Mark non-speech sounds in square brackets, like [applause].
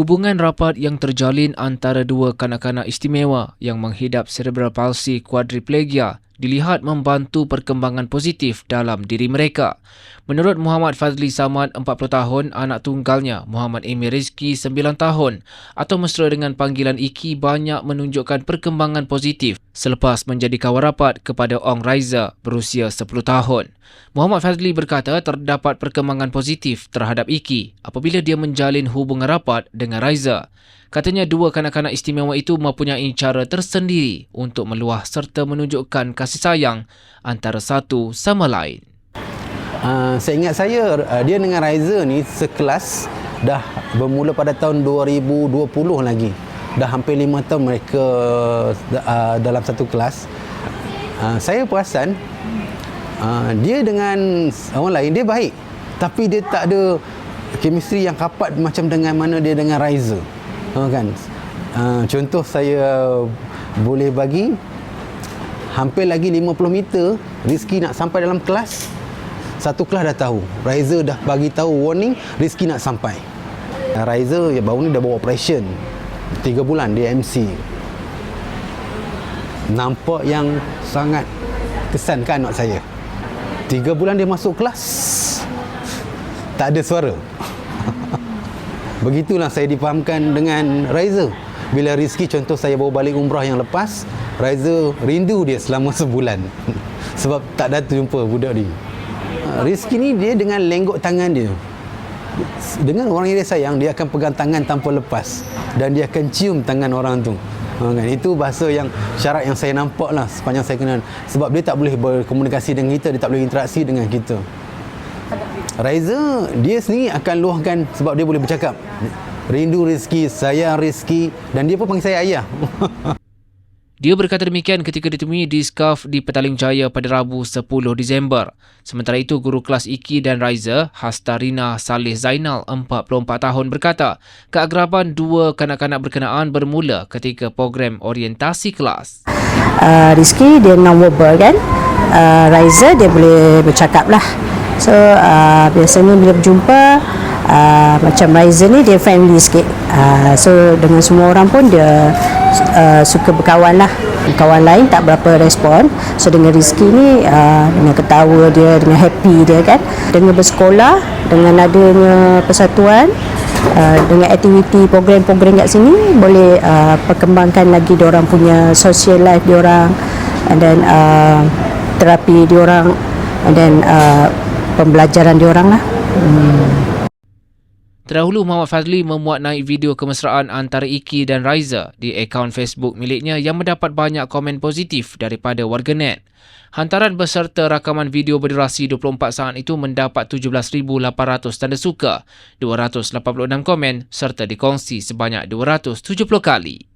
Hubungan rapat yang terjalin antara dua kanak-kanak istimewa yang menghidap cerebral palsy quadriplegia dilihat membantu perkembangan positif dalam diri mereka. Menurut Muhammad Fazli Samad, 40 tahun, anak tunggalnya Muhammad Emir Rizki, 9 tahun atau mesra dengan panggilan Iki banyak menunjukkan perkembangan positif selepas menjadi kawan rapat kepada Ong Raiza berusia 10 tahun. Muhammad Fazli berkata terdapat perkembangan positif terhadap Iki apabila dia menjalin hubungan rapat dengan Raiza. Katanya dua kanak-kanak istimewa itu mempunyai cara tersendiri untuk meluah serta menunjukkan kasih sayang antara satu sama lain. Uh, saya ingat saya uh, dia dengan Raiza ni sekelas dah bermula pada tahun 2020 lagi. Dah hampir lima tahun mereka uh, dalam satu kelas. Uh, saya perasan uh, dia dengan orang lain dia baik tapi dia tak ada chemistry yang rapat macam dengan mana dia dengan Raiza. Oh, kan? Uh, contoh saya boleh bagi hampir lagi 50 meter Rizky nak sampai dalam kelas satu kelas dah tahu. Raiza dah bagi tahu warning Rizky nak sampai. Uh, Raiza ya, baru ni dah bawa operation. 3 bulan dia MC nampak yang sangat kesan kan anak saya? 3 bulan dia masuk kelas tak ada suara Begitulah saya dipahamkan dengan Raiza. Bila Rizky contoh saya bawa balik umrah yang lepas, Raiza rindu dia selama sebulan. [laughs] Sebab tak datang jumpa budak ni. Ah, Rizky ni dia dengan lenggok tangan dia. Dengan orang yang dia sayang, dia akan pegang tangan tanpa lepas. Dan dia akan cium tangan orang tu. Ha, kan? Itu bahasa yang syarat yang saya nampak lah sepanjang saya kenal. Sebab dia tak boleh berkomunikasi dengan kita, dia tak boleh interaksi dengan kita. Raiza dia sendiri akan luahkan sebab dia boleh bercakap rindu rezeki sayang rezeki dan dia pun panggil saya ayah [laughs] Dia berkata demikian ketika ditemui di SCAF di Petaling Jaya pada Rabu 10 Disember. Sementara itu, guru kelas Iki dan Raiza, Hastarina Saleh Zainal, 44 tahun berkata, keagraban dua kanak-kanak berkenaan bermula ketika program orientasi kelas. Uh, Rizky dia non-verbal kan. Uh, Raiza dia boleh bercakap lah. So uh, biasanya bila berjumpa uh, macam Raiza ni dia friendly sikit. Uh, so dengan semua orang pun dia uh, suka berkawan lah. Kawan lain tak berapa respon. So dengan Rizky ni uh, dengan ketawa dia, dengan happy dia kan. Dengan bersekolah, dengan adanya persatuan, uh, dengan aktiviti program-program kat sini boleh uh, perkembangkan lagi orang punya social life orang and then uh, terapi orang and then uh, pembelajaran diorang lah. Hmm. Terdahulu Muhammad Fazli memuat naik video kemesraan antara Iki dan Raiza di akaun Facebook miliknya yang mendapat banyak komen positif daripada warganet. Hantaran beserta rakaman video berdurasi 24 saat itu mendapat 17,800 tanda suka, 286 komen serta dikongsi sebanyak 270 kali.